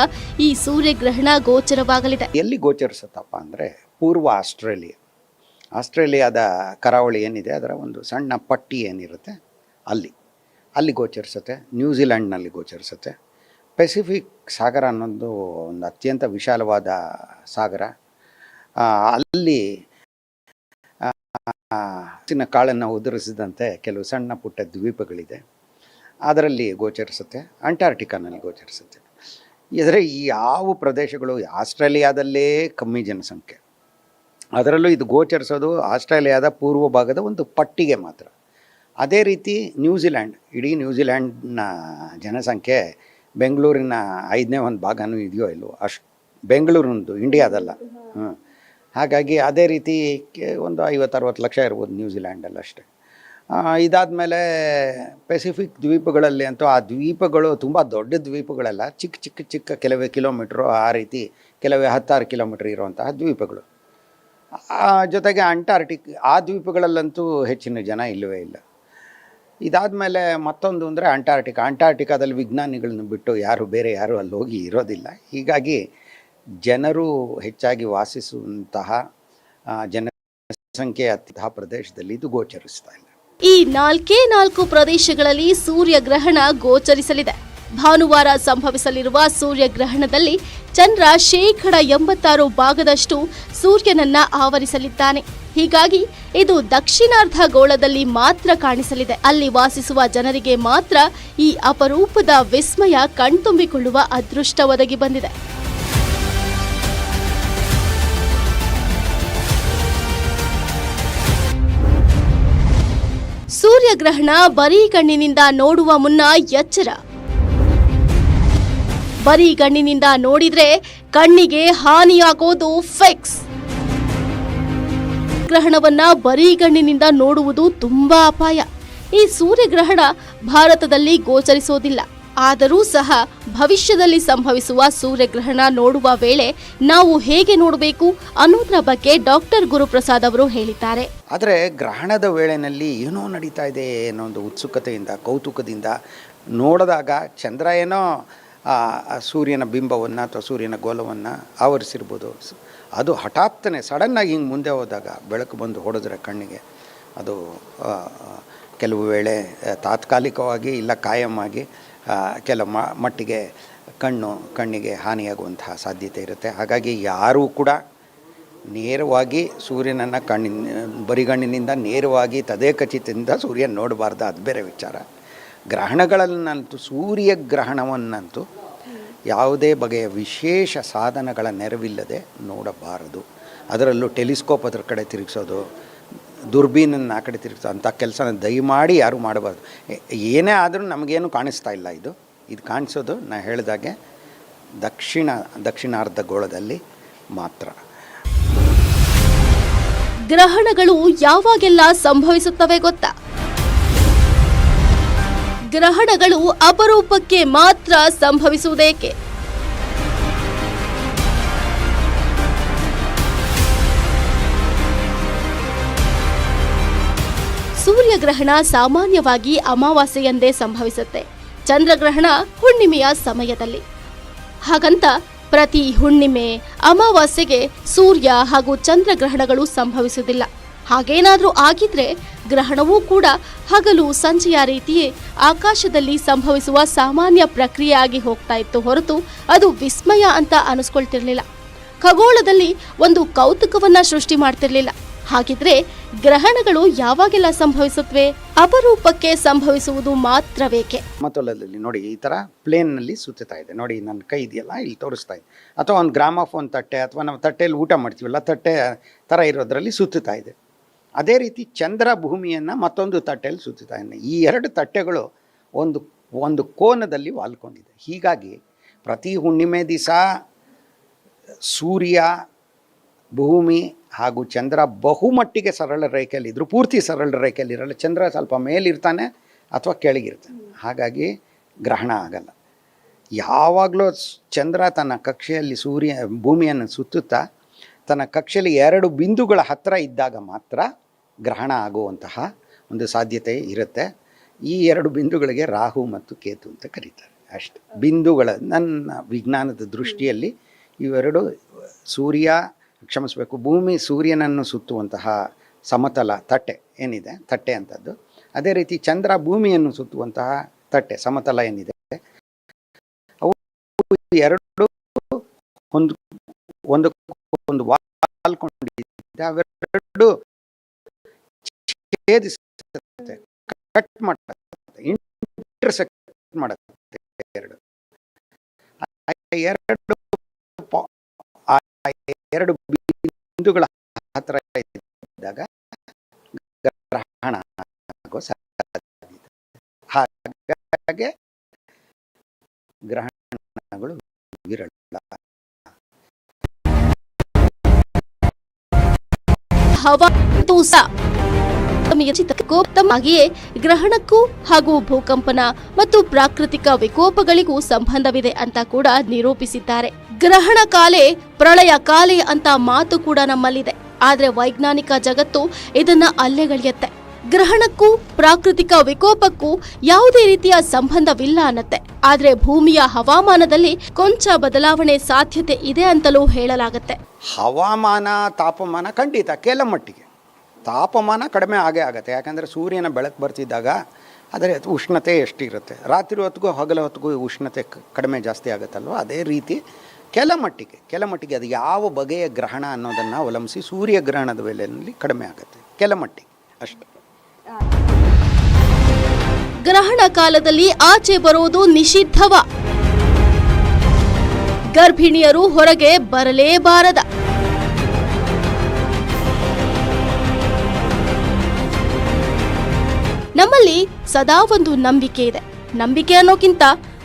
ಈ ಸೂರ್ಯಗ್ರಹಣ ಗೋಚರವಾಗಲಿದೆ. ಎಲ್ಲಿ ಗೋಚರಿಸುತ್ತಪ್ಪ ಅಂದರೆ ಪೂರ್ವ ಆಸ್ಟ್ರೇಲಿಯಾ. ಆಸ್ಟ್ರೇಲಿಯಾದ ಕರಾವಳಿ ಏನಿದೆ, ಅದರ ಒಂದು ಸಣ್ಣ ಪಟ್ಟಿ ಏನಿರುತ್ತೆ ಅಲ್ಲಿ. ಅಲ್ಲಿ ಗೋಚರಿಸುತ್ತೆ ನ್ಯೂಜಿಲ್ಯಾಂಡ್ನಲ್ಲಿ ಗೋಚರಿಸುತ್ತೆ. ಪೆಸಿಫಿಕ್ ಸಾಗರ ಅನ್ನೋದು ಒಂದು ಅತ್ಯಂತ ವಿಶಾಲವಾದ ಸಾಗರ. ಅಲ್ಲಿ ಹೆಚ್ಚಿನ ಕಾಳನ್ನು ಉದುರಿಸಿದಂತೆ ಕೆಲವು ಸಣ್ಣ ಪುಟ್ಟ ದ್ವೀಪಗಳಿದೆ. ಅದರಲ್ಲಿ ಗೋಚರಿಸುತ್ತೆ ಅಂಟಾರ್ಟಿಕಾನಲ್ಲಿ ಗೋಚರಿಸುತ್ತೆ. ಇದರ ಈ ಯಾವ ಪ್ರದೇಶಗಳು, ಆಸ್ಟ್ರೇಲಿಯಾದಲ್ಲೇ ಕಮ್ಮಿ ಜನಸಂಖ್ಯೆ. ಅದರಲ್ಲೂ ಇದು ಗೋಚರಿಸೋದು ಆಸ್ಟ್ರೇಲಿಯಾದ ಪೂರ್ವ ಭಾಗದ ಒಂದು ಪಟ್ಟಿಗೆ ಮಾತ್ರ. ಅದೇ ರೀತಿ ನ್ಯೂಜಿಲ್ಯಾಂಡ್ ಇಡೀ ನ್ಯೂಜಿಲ್ಯಾಂಡ್ನ ಜನಸಂಖ್ಯೆ ಬೆಂಗಳೂರಿನ ಐದನೇ ಒಂದು ಭಾಗನೂ ಇದೆಯೋ ಇಲ್ಲವೋ ಅಷ್ಟು ಬೆಂಗಳೂರಿನದು ಇಂಡಿಯಾದಲ್ಲ. ಹ್ಞೂ ಹಾಗಾಗಿ ಅದೇ ರೀತಿ ಒಂದು ಐವತ್ತರವತ್ತು ಲಕ್ಷ ಇರ್ಬೋದು ನ್ಯೂಜಿಲ್ಯಾಂಡಲ್ಲಿ ಅಷ್ಟೇ. ಇದಾದಮೇಲೆ ಪೆಸಿಫಿಕ್ ದ್ವೀಪಗಳಲ್ಲಿ ಅಂತೂ ಆ ದ್ವೀಪಗಳು ತುಂಬ ದೊಡ್ಡ ದ್ವೀಪಗಳೆಲ್ಲ, ಚಿಕ್ಕ ಚಿಕ್ಕ ಚಿಕ್ಕ ಕೆಲವೇ ಕಿಲೋಮೀಟ್ರು ಆ ರೀತಿ ಕೆಲವೇ ಹತ್ತಾರು ಕಿಲೋಮೀಟ್ರ್ ಇರುವಂತಹ ದ್ವೀಪಗಳು. ಜೊತೆಗೆ ಅಂಟಾರ್ಟಿಕ್ ಆ ದ್ವೀಪಗಳಲ್ಲಂತೂ ಹೆಚ್ಚಿನ ಜನ ಇಲ್ಲವೇ ಇಲ್ಲ. ಇದಾದಮೇಲೆ ಮತ್ತೊಂದು ಅಂದರೆ ಅಂಟಾರ್ಟಿಕಾ ಅಂಟಾರ್ಟಿಕಾದಲ್ಲಿ ವಿಜ್ಞಾನಿಗಳನ್ನು ಬಿಟ್ಟು ಯಾರು ಬೇರೆ ಯಾರು ಅಲ್ಲಿ ಹೋಗಿ ಇರೋದಿಲ್ಲ. ಹೀಗಾಗಿ ಜನರು ಹೆಚ್ಚಾಗಿ ವಾಸಿಸುವಂತಹ ಜನಸಂಖ್ಯೆ ಅತ್ಯಂತಹ ಪ್ರದೇಶದಲ್ಲಿ ಇದು ಗೋಚರಿಸ್ತಾ ಇಲ್ಲ. ಈ ನಾಲ್ಕೇ ನಾಲ್ಕು ಪ್ರದೇಶಗಳಲ್ಲಿ ಸೂರ್ಯಗ್ರಹಣ ಗೋಚರಿಸಲಿದೆ. ಭಾನುವಾರ ಸಂಭವಿಸಲಿರುವ ಸೂರ್ಯಗ್ರಹಣದಲ್ಲಿ ಚಂದ್ರ ಶೇಕಡ ಎಂಬತ್ತಾರು ಭಾಗದಷ್ಟು ಸೂರ್ಯನನ್ನ ಆವರಿಸಲಿದ್ದಾನೆ. ಹೀಗಾಗಿ ಇದು ದಕ್ಷಿಣಾರ್ಧ ಗೋಳದಲ್ಲಿ ಮಾತ್ರ ಕಾಣಿಸಲಿದೆ. ಅಲ್ಲಿ ವಾಸಿಸುವ ಜನರಿಗೆ ಮಾತ್ರ ಈ ಅಪರೂಪದ ವಿಸ್ಮಯ ಕಣ್ತುಂಬಿಕೊಳ್ಳುವ ಅದೃಷ್ಟ ಒದಗಿ ಬಂದಿದೆ. ಸೂರ್ಯಗ್ರಹಣ ಬರೀ ಕಣ್ಣಿನಿಂದ ನೋಡುವ ಮುನ್ನ ಎಚ್ಚರ. ಬರೀ ಕಣ್ಣಿನಿಂದ ನೋಡಿದ್ರೆ ಕಣ್ಣಿಗೆ ಹಾನಿಯಾಗೋದು ಫಿಕ್ಸ್. ಗ್ರಹಣವನ್ನ ಬರೀ ಕಣ್ಣಿನಿಂದ ನೋಡುವುದು ತುಂಬಾ ಅಪಾಯ. ಈ ಸೂರ್ಯಗ್ರಹಣ ಭಾರತದಲ್ಲಿ ಗೋಚರಿಸೋದಿಲ್ಲ. ಆದರೂ ಸಹ ಭವಿಷ್ಯದಲ್ಲಿ ಸಂಭವಿಸುವ ಸೂರ್ಯಗ್ರಹಣ ನೋಡುವ ವೇಳೆ ನಾವು ಹೇಗೆ ನೋಡಬೇಕು ಅನ್ನೋದರ ಬಗ್ಗೆ ಡಾಕ್ಟರ್ ಗುರುಪ್ರಸಾದ್ ಅವರು ಹೇಳಿದ್ದಾರೆ. ಆದರೆ ಗ್ರಹಣದ ವೇಳೆಯಲ್ಲಿ ಏನೋ ನಡೀತಾ ಇದೆ ಅನ್ನೋ ಒಂದು ಉತ್ಸುಕತೆಯಿಂದ, ಕೌತುಕದಿಂದ ನೋಡಿದಾಗ ಚಂದ್ರ ಏನೋ ಸೂರ್ಯನ ಬಿಂಬವನ್ನು ಅಥವಾ ಸೂರ್ಯನ ಗೋಲವನ್ನು ಆವರಿಸಿರ್ಬೋದು. ಅದು ಹಠಾತ್ತನೆ ಸಡನ್ನಾಗಿ ಹಿಂಗೆ ಮುಂದೆ ಹೋದಾಗ ಬೆಳಕು ಬಂದು ಹೊಡೆದ್ರೆ ಕಣ್ಣಿಗೆ ಅದು ಆ, ಆ, ಕೆಲವು ವೇಳೆ ಆ, ತಾತ್ಕಾಲಿಕವಾಗಿ ಇಲ್ಲ ಕಾಯಮಾಗಿ ಕೆಲವು ಕೆಲ ಮಟ್ಟಿಗೆ ಕಣ್ಣು ಕಣ್ಣಿಗೆ ಹಾನಿಯಾಗುವಂತಹ ಸಾಧ್ಯತೆ ಇರುತ್ತೆ. ಹಾಗಾಗಿ ಯಾರೂ ಕೂಡ ನೇರವಾಗಿ ಸೂರ್ಯನನ್ನು ಕಣ್ಣಿನ ಬರಿಗಣ್ಣಿನಿಂದ ನೇರವಾಗಿ ತದೇಕಚಿತದಿಂದ ಸೂರ್ಯನ ನೋಡಬಾರ್ದು. ಅದು ಬೇರೆ ವಿಚಾರ. ಗ್ರಹಣಗಳನ್ನಂತೂ ಸೂರ್ಯಗ್ರಹಣವನ್ನಂತೂ ಯಾವುದೇ ಬಗೆಯ ವಿಶೇಷ ಸಾಧನಗಳ ನೆರವಿಲ್ಲದೆ ನೋಡಬಾರದು. ಅದರಲ್ಲೂ ಟೆಲಿಸ್ಕೋಪ್ ಅದ್ರ ಕಡೆ ತಿರುಗಿಸೋದು, ದುರ್ಬೀನನ್ನು ಆ ಕಡೆ ತಿರುಗಿಸೋದು ಅಂಥ ಕೆಲಸನ ದಯಮಾಡಿ ಯಾರೂ ಮಾಡಬಾರ್ದು. ಏನೇ ಆದರೂ ನಮಗೇನು ಕಾಣಿಸ್ತಾ ಇಲ್ಲ ಇದು. ಇದು ಕಾಣಿಸೋದು ನಾನು ಹೇಳಿದಾಗೆ ದಕ್ಷಿಣ, ದಕ್ಷಿಣಾರ್ಧ ಗೋಳದಲ್ಲಿ ಮಾತ್ರ. ಗ್ರಹಣಗಳು ಯಾವಾಗೆಲ್ಲ ಸಂಭವಿಸುತ್ತವೆ ಗೊತ್ತಾ? ಗ್ರಹಣಗಳು ಅಪರೂಪಕ್ಕೆ ಮಾತ್ರ ಸಂಭವಿಸುವುದೇಕೆ? ಸೂರ್ಯಗ್ರಹಣ ಸಾಮಾನ್ಯವಾಗಿ ಅಮಾವಾಸ್ಯೆಯಂದೇ ಸಂಭವಿಸುತ್ತೆ. ಚಂದ್ರಗ್ರಹಣ ಹುಣ್ಣಿಮೆಯ ಸಮಯದಲ್ಲಿ. ಹಾಗಂತ ಪ್ರತಿ ಹುಣ್ಣಿಮೆ ಅಮಾವಾಸ್ಯೆಗೆ ಸೂರ್ಯ ಹಾಗೂ ಚಂದ್ರಗ್ರಹಣಗಳು ಸಂಭವಿಸುವುದಿಲ್ಲ. ಹಾಗೇನಾದ್ರೂ ಆಗಿದ್ರೆ ಗ್ರಹಣವೂ ಕೂಡ ಹಗಲು ಸಂಜೆಯ ರೀತಿಯೇ ಆಕಾಶದಲ್ಲಿ ಸಂಭವಿಸುವ ಸಾಮಾನ್ಯ ಪ್ರಕ್ರಿಯೆಯಾಗಿ ಹೋಗ್ತಾ ಇತ್ತು ಹೊರತು ಅದು ವಿಸ್ಮಯ ಅಂತ ಅನಿಸ್ಕೊಳ್ತಿರ್ಲಿಲ್ಲ. ಖಗೋಳದಲ್ಲಿ ಒಂದು ಕೌತುಕವನ್ನ ಸೃಷ್ಟಿ ಮಾಡ್ತಿರ್ಲಿಲ್ಲ. ಹಾಗಿದ್ರೆ ಗ್ರಹಣಗಳು ಯಾವಾಗೆಲ್ಲ ಸಂಭವಿಸುತ್ತವೆ ಅಪರೂಪಕ್ಕೆ ಸಂಭವಿಸುವುದು ಮಾತ್ರವೇಕೆ? ಸಮತೋಲದಲ್ಲಿ ನೋಡಿ, ಈ ತರ ಪ್ಲೇನ್ನಲ್ಲಿ ಸುತ್ತಾ ಇದೆ. ನೋಡಿ, ನನ್ನ ಕೈ ಇದೆಯಲ್ಲ, ಇಲ್ಲಿ ತೋರಿಸ್ತಾ ಇದೆ. ಅಥವಾ ಒಂದು ಗ್ರಾಮಫೋನ್ ತಟ್ಟೆ, ಅಥವಾ ನಾವು ತಟ್ಟೆಯಲ್ಲಿ ಊಟ ಮಾಡ್ತೀವಲ್ಲ, ತಟ್ಟೆ ತರ ಇರೋದ್ರಲ್ಲಿ ಸುತ್ತಾ ಇದೆ. ಅದೇ ರೀತಿ ಚಂದ್ರ ಭೂಮಿಯನ್ನು ಮತ್ತೊಂದು ತಟ್ಟೆಯಲ್ಲಿ ಸುತ್ತುತ್ತಾನೆ ಈ ಎರಡು ತಟ್ಟೆಗಳು ಒಂದು ಒಂದು ಕೋನದಲ್ಲಿ ವಾಲ್ಕೊಂಡಿದೆ. ಹೀಗಾಗಿ ಪ್ರತಿ ಹುಣ್ಣಿಮೆ ದಿವಸ ಸೂರ್ಯ, ಭೂಮಿ ಹಾಗೂ ಚಂದ್ರ ಬಹುಮಟ್ಟಿಗೆ ಸರಳ ರೇಖೆಯಲ್ಲಿ ಇದ್ರು, ಪೂರ್ತಿ ಸರಳ ರೇಖೆಯಲ್ಲಿ ಇರಲ್ಲ. ಚಂದ್ರ ಸ್ವಲ್ಪ ಮೇಲಿರ್ತಾನೆ ಅಥವಾ ಕೆಳಗಿರ್ತಾನೆ. ಹಾಗಾಗಿ ಗ್ರಹಣ ಆಗಲ್ಲ. ಯಾವಾಗಲೂ ಚಂದ್ರ ತನ್ನ ಕಕ್ಷೆಯಲ್ಲಿ ಸೂರ್ಯ, ಭೂಮಿಯನ್ನು ಸುತ್ತುತ್ತಾ ತನ್ನ ಕಕ್ಷೆಯಲ್ಲಿ ಎರಡು ಬಿಂದುಗಳ ಹತ್ತಿರ ಇದ್ದಾಗ ಮಾತ್ರ ಗ್ರಹಣ ಆಗುವಂತಹ ಒಂದು ಸಾಧ್ಯತೆ ಇರುತ್ತೆ. ಈ ಎರಡು ಬಿಂದುಗಳಿಗೆ ರಾಹು ಮತ್ತು ಕೇತು ಅಂತ ಕರೀತಾರೆ. ಅಷ್ಟೆ. ಬಿಂದುಗಳ ನನ್ನ ವಿಜ್ಞಾನದ ದೃಷ್ಟಿಯಲ್ಲಿ ಇವೆರಡು ಸೂರ್ಯ ಕ್ಷಮಿಸಬೇಕು, ಭೂಮಿ ಸೂರ್ಯನನ್ನು ಸುತ್ತುವಂತಹ ಸಮತಲ ತಟ್ಟೆ ಏನಿದೆ? ತಟ್ಟೆ ಅಂಥದ್ದು ಅದೇ ರೀತಿ ಚಂದ್ರ ಭೂಮಿಯನ್ನು ಸುತ್ತುವಂತಹ ತಟ್ಟೆ, ಸಮತಲ ಏನಿದೆ? ಅವು ಎರಡು ಒಂದು ಒಂದು ಒಂದು ವಾಲ್ಕೊಂಡಿದೆ ಅವೆರಡು ಛೇದಿಸುತ್ತೆ ಕಟ್ ಮಾಡುತ್ತೆ ಇಂಟರ್ಸೆಕ್ಟ್ ಮಾಡುತ್ತೆ ಎರಡು. ಎರಡು ಆ ಎರಡು ಬಿಂದುಗಳ ಹತ್ರ ಇದ್ದಾಗ ಗ್ರಹಣ ಆಗೋ ಸಾಧ್ಯತೆ ಗ್ರಹಣಗಳು ವಿರಳ. ಹವಾ ತೂಸ ಹಾಗೆಯೇ ಗ್ರಹಣಕ್ಕೂ ಹಾಗೂ ಭೂಕಂಪನ ಮತ್ತು ಪ್ರಾಕೃತಿಕ ವಿಕೋಪಗಳಿಗೂ ಸಂಬಂಧವಿದೆ ಅಂತ ಕೂಡ ನಿರೂಪಿಸಿದ್ದಾರೆ. ಗ್ರಹಣ ಕಾಲೆ ಪ್ರಳಯ ಕಾಲೆ ಅಂತ ಮಾತು ಕೂಡ ನಮ್ಮಲ್ಲಿದೆ. ಆದ್ರೆ ವೈಜ್ಞಾನಿಕ ಜಗತ್ತು ಇದನ್ನ ಅಲ್ಲೆಗಳಿಯತ್ತೆ ಗ್ರಹಣಕ್ಕೂ ಪ್ರಾಕೃತಿಕ ವಿಕೋಪಕ್ಕೂ ಯಾವುದೇ ರೀತಿಯ ಸಂಬಂಧವಿಲ್ಲ ಅನ್ನತ್ತೆ. ಆದ್ರೆ ಭೂಮಿಯ ಹವಾಮಾನದಲ್ಲಿ ಕೊಂಚ ಬದಲಾವಣೆ ಸಾಧ್ಯತೆ ಇದೆ ಅಂತಲೂ ಹೇಳಲಾಗತ್ತೆ. ಹವಾಮಾನ ತಾಪಮಾನ ಖಂಡಿತ ಕೆಲ ಮಟ್ಟಿಗೆ. ತಾಪಮಾನ ಕಡಿಮೆ ಆಗೇ ಆಗುತ್ತೆ. ಯಾಕಂದರೆ ಸೂರ್ಯನ ಬೆಳಕು ಬರ್ತಿದ್ದಾಗ ಅದರ ಉಷ್ಣತೆ ಎಷ್ಟಿರುತ್ತೆ. ರಾತ್ರಿ ಹೊತ್ತಿಗೂ ಹಗಲ ಹೊತ್ತಿಗೂ ಉಷ್ಣತೆ ಕಡಿಮೆ ಜಾಸ್ತಿ ಆಗುತ್ತಲ್ವ? ಅದೇ ರೀತಿ ಕೆಲ ಮಟ್ಟಿಗೆ ಕೆಲ ಮಟ್ಟಿಗೆ ಅದು ಯಾವ ಬಗೆಯ ಗ್ರಹಣ ಅನ್ನೋದನ್ನು ಅವಲಂಬಿಸಿ ಸೂರ್ಯಗ್ರಹಣದ ವೇಳೆಯಲ್ಲಿ ಕಡಿಮೆ ಆಗುತ್ತೆ. ಕೆಲ ಮಟ್ಟಿಗೆ ಅಷ್ಟೆ. ಗ್ರಹಣ ಕಾಲದಲ್ಲಿ ಆಚೆ ಬರೋದು ನಿಷಿದ್ಧವ. ಗರ್ಭಿಣಿಯರು ಹೊರಗೆ ಬರಲೇಬಾರದ. ನಮ್ಮಲ್ಲಿ ಸದಾ ಒಂದು ನಂಬಿಕೆ ಇದೆ. ನಂಬಿಕೆ ಅನ್ನೋಕ್ಕಿಂತ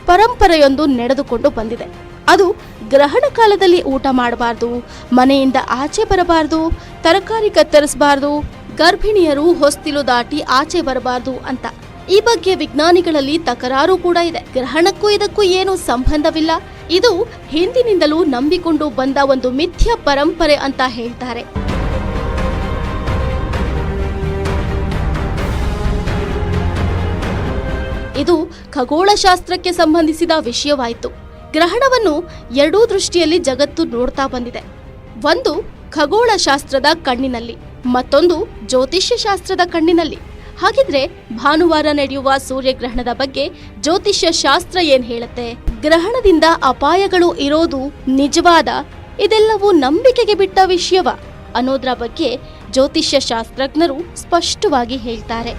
ಪರಂಪರೆಯೊಂದು ನಡೆದುಕೊಂಡು ಬಂದಿದೆ. ಅದು ಗ್ರಹಣ ಕಾಲದಲ್ಲಿ ಊಟ ಮಾಡಬಾರ್ದು, ಮನೆಯಿಂದ ಆಚೆ ಬರಬಾರ್ದು, ತರಕಾರಿ ಕತ್ತರಿಸಬಾರ್ದು, ಗರ್ಭಿಣಿಯರು ಹೊಸ್ತಿಲು ದಾಟಿ ಆಚೆ ಬರಬಾರ್ದು ಅಂತ. ಈ ಬಗ್ಗೆ ವಿಜ್ಞಾನಿಗಳಲ್ಲಿ ತಕರಾರು ಕೂಡ ಇದೆ. ಗ್ರಹಣಕ್ಕೂ ಇದಕ್ಕೂ ಏನು ಸಂಬಂಧವಿಲ್ಲ. ಇದು ಹಿಂದಿನಿಂದಲೂ ನಂಬಿಕೊಂಡು ಬಂದ ಒಂದು ಮಿಥ್ಯ ಪರಂಪರೆ ಅಂತ ಹೇಳ್ತಾರೆ. ಇದು ಖಗೋಳಶಾಸ್ತ್ರಕ್ಕೆ ಸಂಬಂಧಿಸಿದ ವಿಷಯವಾಯಿತು. ಗ್ರಹಣವನ್ನು ಎರಡೂ ದೃಷ್ಟಿಯಲ್ಲಿ ಜಗತ್ತು ನೋಡ್ತಾ ಬಂದಿದೆ. ಒಂದು ಖಗೋಳಶಾಸ್ತ್ರದ ಕಣ್ಣಿನಲ್ಲಿ, ಮತ್ತೊಂದು ಜ್ಯೋತಿಷ್ಯ ಶಾಸ್ತ್ರದ ಕಣ್ಣಿನಲ್ಲಿ. ಹಾಗಿದ್ರೆ ಭಾನುವಾರ ನಡೆಯುವ ಸೂರ್ಯಗ್ರಹಣದ ಬಗ್ಗೆ ಜ್ಯೋತಿಷ್ಯ ಶಾಸ್ತ್ರ ಏನ್ ಹೇಳುತ್ತೆ? ಗ್ರಹಣದಿಂದ ಅಪಾಯಗಳು ಇರೋದು ನಿಜವಾದ, ಇದೆಲ್ಲವೂ ನಂಬಿಕೆಗೆ ಬಿಟ್ಟ ವಿಷಯವ ಅನ್ನೋದ್ರ ಬಗ್ಗೆ ಜ್ಯೋತಿಷ್ಯ ಶಾಸ್ತ್ರಜ್ಞರು ಸ್ಪಷ್ಟವಾಗಿ ಹೇಳ್ತಾರೆ.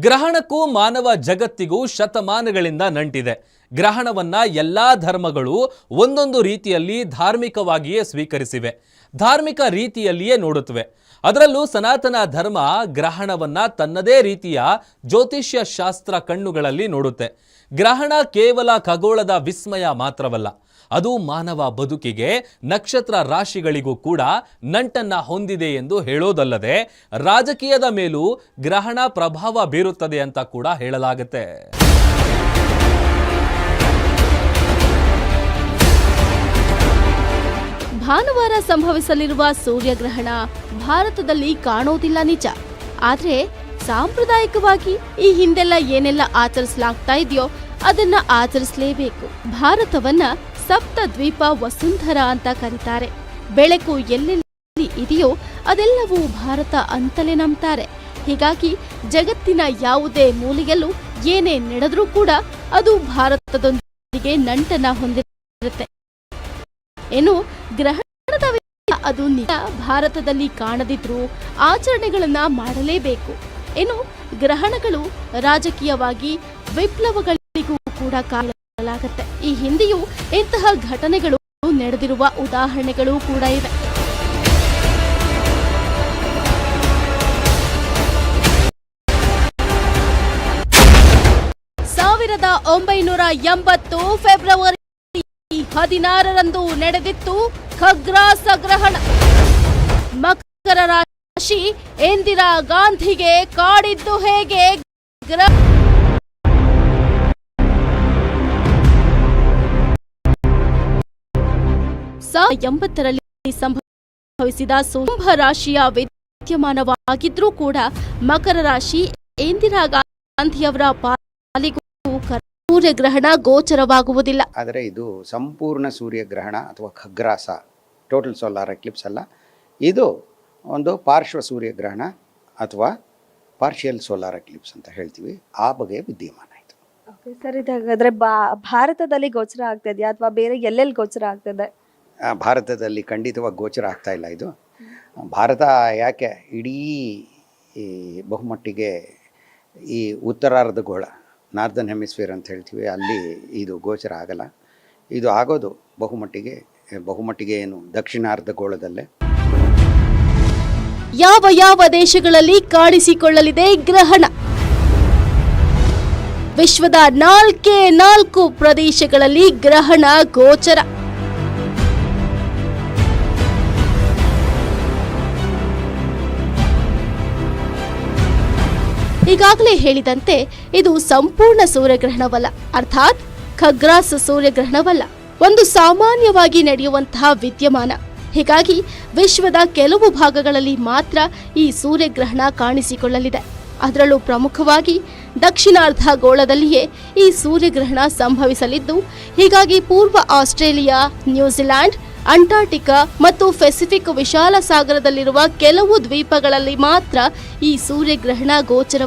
ಗ್ರಹಣಕ್ಕೂ ಮಾನವ ಜಗತ್ತಿಗೂ ಶತಮಾನಗಳಿಂದ ನಂಟಿದೆ. ಗ್ರಹಣವನ್ನ ಎಲ್ಲಾ ಧರ್ಮಗಳು ಒಂದೊಂದು ರೀತಿಯಲ್ಲಿ ಧಾರ್ಮಿಕವಾಗಿಯೇ ಸ್ವೀಕರಿಸಿವೆ. ಧಾರ್ಮಿಕ ರೀತಿಯಲ್ಲಿಯೇ ನೋಡುತ್ತವೆ. ಅದರಲ್ಲೂ ಸನಾತನ ಧರ್ಮ ಗ್ರಹಣವನ್ನ ತನ್ನದೇ ರೀತಿಯ ಜ್ಯೋತಿಷ್ಯ ಶಾಸ್ತ್ರ ಕಣ್ಣುಗಳಲ್ಲಿ ನೋಡುತ್ತೆ. ಗ್ರಹಣ ಕೇವಲ ಖಗೋಳದ ವಿಸ್ಮಯ ಮಾತ್ರವಲ್ಲ. ಅದು ಮಾನವ ಬದುಕಿಗೆ ನಕ್ಷತ್ರ ರಾಶಿಗಳಿಗೂ ಕೂಡ ನಂಟನ್ನ ಹೊಂದಿದೆ ಎಂದು ಹೇಳೋದಲ್ಲದೆ ರಾಜಕೀಯದ ಮೇಲೂ ಗ್ರಹಣ ಪ್ರಭಾವ ಬೀರುತ್ತದೆ ಅಂತ ಕೂಡ ಹೇಳಲಾಗುತ್ತೆ. ಭಾನುವಾರ ಸಂಭವಿಸಲಿರುವ ಸೂರ್ಯಗ್ರಹಣ ಭಾರತದಲ್ಲಿ ಕಾಣೋದಿಲ್ಲ ನಿಜ. ಆದ್ರೆ ಸಾಂಪ್ರದಾಯಿಕವಾಗಿ ಈ ಹಿಂದೆಲ್ಲ ಏನೆಲ್ಲ ಆಚರಿಸಲಾಗ್ತಾ ಇದೆಯೋ ಅದನ್ನ ಆಚರಿಸಲೇಬೇಕು. ಭಾರತವನ್ನ ಸಪ್ತ ದ್ವೀಪ ವಸುಂಧರ ಅಂತ ಕರೀತಾರೆ. ಬೆಳಕು ಎಲ್ಲೆಲ್ಲಿ ಇದೆಯೋ ಅದೆಲ್ಲವೂ ಭಾರತ ಅಂತಲೇ ನಂಬ್ತಾರೆ. ಹೀಗಾಗಿ ಜಗತ್ತಿನ ಯಾವುದೇ ಮೂಲೆಯಲ್ಲೂ ಏನೇ ನಡೆದರೂ ಕೂಡ ಅದು ಭಾರತದೊಂದಿಗೆ ನಂಟನ ಹೊಂದಿರುತ್ತೆ. ಏನು, ಗ್ರಹಣದ ಅದು ನಿಜ ಭಾರತದಲ್ಲಿ ಕಾಣದಿದ್ರೂ ಆಚರಣೆಗಳನ್ನ ಮಾಡಲೇಬೇಕು. ಏನು, ಗ್ರಹಣಗಳು ರಾಜಕೀಯವಾಗಿ ವಿಪ್ಲವಗಳಿಗೂ ಕೂಡ ಕಾರಣಲಾಗತ್ತೆ ಈ ಹಿಂದೆಯೂ ಇಂತಹ ಘಟನೆಗಳು ನಡೆದಿರುವ ಉದಾಹರಣೆಗಳು ಕೂಡ ಇವೆ. ಸಾವಿರದ ಒಂಬೈನೂರ ಎಂಬತ್ತು ಫೆಬ್ರವರಿ ಹದಿನಾರರಂದು ನಡೆದಿತ್ತು ಖಗ್ರಾಸ ಗ್ರಹಣ ಮಕರ ರಾಶಿ ಇಂದಿರಾ ಗಾಂಧಿಗೆ ಕಾಡಿದ್ದು ಹೇಗೆ? ಸಾವಿರದ ಎಂಬತ್ತರಲ್ಲಿ ಸಂಭವಿಸಿದ ಕುಂಭ ರಾಶಿಯ ವಿದ್ಯಮಾನವಾಗಿದ್ರೂ ಕೂಡ ಮಕರ ರಾಶಿ ಇಂದಿರಾ ಗಾಂಧಿಯವರ ಪಾಲಿಗೂ ಕ- ಸೂರ್ಯಗ್ರಹಣ ಗೋಚರವಾಗುವುದಿಲ್ಲ. ಆದರೆ ಇದು ಸಂಪೂರ್ಣ ಸೂರ್ಯಗ್ರಹಣ ಅಥವಾ ಖಗ್ರಾಸ ಟೋಟಲ್ ಸೋಲಾರ್ ಎಕ್ಲಿಪ್ಸ್ ಅಲ್ಲ. ಇದು ಒಂದು ಪಾರ್ಶ್ವ ಸೂರ್ಯಗ್ರಹಣ ಅಥವಾ ಪಾರ್ಷಿಯಲ್ ಸೋಲಾರ್ ಎಕ್ಲಿಪ್ಸ್ ಅಂತ ಹೇಳ್ತೀವಿ. ಆ ಬಗೆಯ ವಿದ್ಯಮಾನ ಇದು. ಸರ್ ಇದಾಗಾದ್ರೆ ಬಾ ಭಾರತದಲ್ಲಿ ಗೋಚರ ಆಗ್ತಿದೆಯಾ ಅಥವಾ ಬೇರೆ ಎಲ್ಲೆಲ್ಲಿ ಗೋಚರ ಆಗ್ತಾ ಆ, ಭಾರತದಲ್ಲಿ ಖಂಡಿತವಾಗಿ ಗೋಚರ ಆಗ್ತಾ ಇಲ್ಲ ಇದು. ಭಾರತ ಯಾಕೆ ಇಡೀ ಈ ಬಹುಮಟ್ಟಿಗೆ ಈ ಉತ್ತರಾರ್ಧ ಗೋಳ ನಾರ್ದನ್ ಹೆಮಿಸ್ಫಿಯರ್ ಅಂತ ಹೇಳ್ತೀವಿ, ಅಲ್ಲಿ ಇದು ಗೋಚರ ಆಗಲ್ಲ. ಇದು ಆಗೋದು ಬಹುಮಟ್ಟಿಗೆ ಬಹುಮಟ್ಟಿಗೆ ಏನು ದಕ್ಷಿಣಾರ್ಧ ಗೋಳದಲ್ಲೇ. ಯಾವ ಯಾವ ದೇಶಗಳಲ್ಲಿ ಕಾಣಿಸಿಕೊಳ್ಳಲಿದೆ ಗ್ರಹಣ? ವಿಶ್ವದ ನಾಲ್ಕೇ ನಾಲ್ಕು ಪ್ರದೇಶಗಳಲ್ಲಿ ಗ್ರಹಣ ಗೋಚರ. ಈಗಾಗಲೇ ಹೇಳಿದಂತೆ ಇದು ಸಂಪೂರ್ಣ ಸೂರ್ಯಗ್ರಹಣವಲ್ಲ. ಅರ್ಥಾತ್ ಖಗ್ರಾಸ ಸೂರ್ಯಗ್ರಹಣವಲ್ಲ. ಒಂದು ಸಾಮಾನ್ಯವಾಗಿ ನಡೆಯುವಂತಹ ವಿದ್ಯಮಾನ. ಹೀಗಾಗಿ ವಿಶ್ವದ ಕೆಲವು ಭಾಗಗಳಲ್ಲಿ ಮಾತ್ರ ಈ ಸೂರ್ಯಗ್ರಹಣ ಕಾಣಿಸಿಕೊಳ್ಳಲಿದೆ. ಅದರಲ್ಲೂ ಪ್ರಮುಖವಾಗಿ ದಕ್ಷಿಣಾರ್ಧ ಗೋಳದಲ್ಲಿಯೇ ಈ ಸೂರ್ಯಗ್ರಹಣ ಸಂಭವಿಸಲಿದ್ದು, ಹೀಗಾಗಿ ಪೂರ್ವ ಆಸ್ಟ್ರೇಲಿಯಾ ನ್ಯೂಜಿಲೆಂಡ್ ಅಂಟಾರ್ಟಿಕಾ ಮತ್ತು ಪೆಸಿಫಿಕ್ ವಿಶಾಲ ಸಾಗರದಲ್ಲಿರುವ ಕೆಲವು ದ್ವೀಪಗಳಲ್ಲಿ ಮಾತ್ರ ಈ ಸೂರ್ಯಗ್ರಹಣ ಗೋಚರವಾಗಿ